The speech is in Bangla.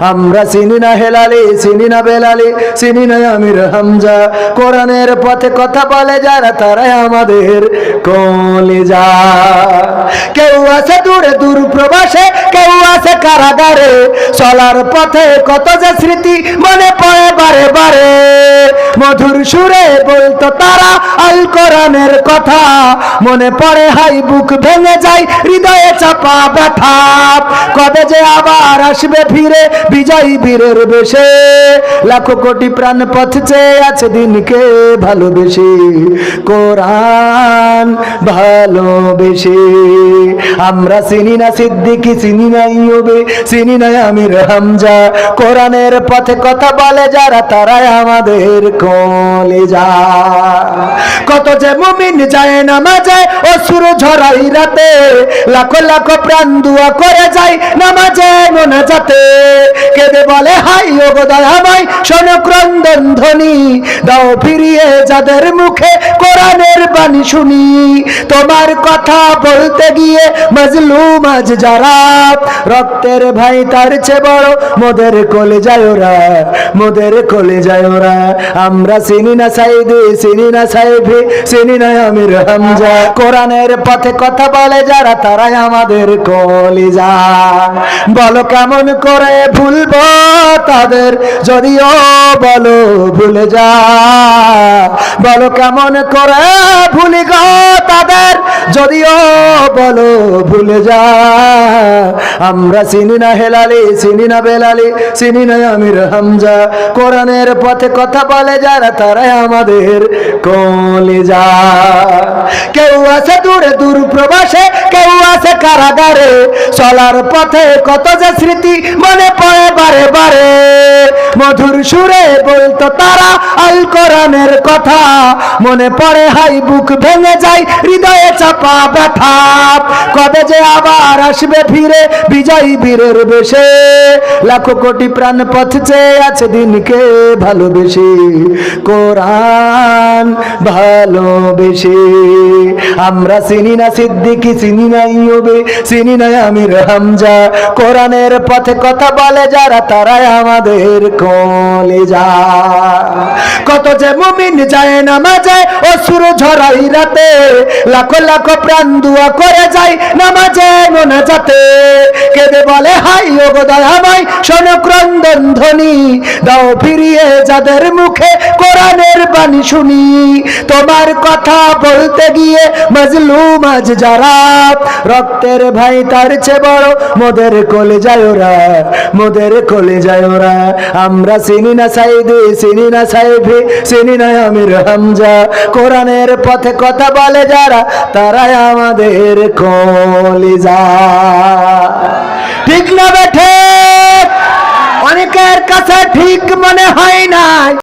আমরা চিনি না হেলালি, চিনি না বেলালি, চিনি না আমির হামজা। কোরআনের পথে কথা বলে যারা, তারাই আমাদের কলিজা। কেউ আছে দূরে, দূর প্রবাসে, কেউ আছে কারাগারে। চলার পথে কত যে স্মৃতি মনে পড়ে বারে বারে। মধুর সুরে বলতো তারা আল কোরআনের কথা। মনে পড়ে হাই, বুক ভেঙে যায়, হৃদয়ে চাপা ব্যথা। কবে যে আবার আসবে ফিরে, বিজয় বীরের বেশে। লাখো কোটি প্রাণ পথ চেয়ে আছে দিনকে ভালোবেসে। কোরআন ভালোবেসে। আমরা চিনি না সিদ্দিকি, চিনি না ইয়বে চিনি না আমির হামজা। কোরআনের পথে কথা বলে যারা, তারাই আমাদের কলেজা। কত যে মুমিন যায় নামাজে, অসুর ঝরাই রাতে। লাখো লাখো প্রাণ দুয়া করে যায় নামাজে মনে যাতে কেঁদে বলে, হাই ও দয়াময়, শোনো ক্রন্দন ধ্বনি। দাও ফিরিয়ে যাদের মুখে কোরআনের বাণী শুনি। তোমার কথা বলতে গিয়ে মজলুম আজ যারা। রক্তের ভাই তার চেয়ে বড়, মোদের কোলে যায় ওরা, মোদের কোলে যায় ওরা। আমরা চিনি না সাইদে, চিনি না সাইফে, চিনি না আমির হামজা। কোরআনের পথে কথা বলে যারা, তারাই আমাদের কলিজা। বলো কেমন করে ভুলবো তাদের, যদিও বলো ভুলে যা। বলো কেমন করে ভুলি গো তাদের, যদিও বলো ভুলে যা। আমরা চিনি না হেলালি, চিনি না বেলালি, চিনি না আমির হামজা। কোরআনের পথে কথা বলে যারা, তারাই আমাদের কলিজা। কেউ আছে দূরে, দূর প্রবাসে, কেউ আছে কারাগারে। চলার পথে কত যে স্মৃতি মনে পড়ে বারে বারে। মধুর সুরে বলতো তারা, আল কোরআনের কথা। মনে পড়ে হাই বুক ভেঙে যায় হৃদয়ে চাপা ব্যথা। যে আবার আসবে ফিরে, বিজয়ী বীরের বেশে। লাখো কোটি প্রাণ পথ আছে দিনকে ভালোবেসে, কোরআন ভালোবেসে। আমরা চিনি না সিদ্দিকি, চিনি না ইয়বে চিনি না আমির হামজা। কোরআনের পথে কথা বলে যারা, তারাই আমাদের কলেজা। কত যে মুমিন যায় নামাজে অসুর ঝরাই রাতে, লাখো লাখো প্রাণ দুয়া করে যায় নামাজে মনে যাতে কেঁদে বলে, হাই ও দয়াময়, শোনো ক্রন্দন ধ্বনি, দাও ফিরিয়ে যাদের মুখে কোরআনের বাণী শুনি। তোমার কথা বলতে গিয়ে মজলুম আজ যারা। রক্তের ভাই তার চেয়ে বড় মোদের কোলে যায় ওরা, মোদের কোলে যায় ওরা। আমরা চিনি না সাইদে, চিনি না সাইফে, চিনি না আমির হামজা। কোরআনের পথে কথা বলে যারা, তারাই আমাদের কলিজা ঠিক না বেঠে অনেকের কাছে ঠিক মনে হয় না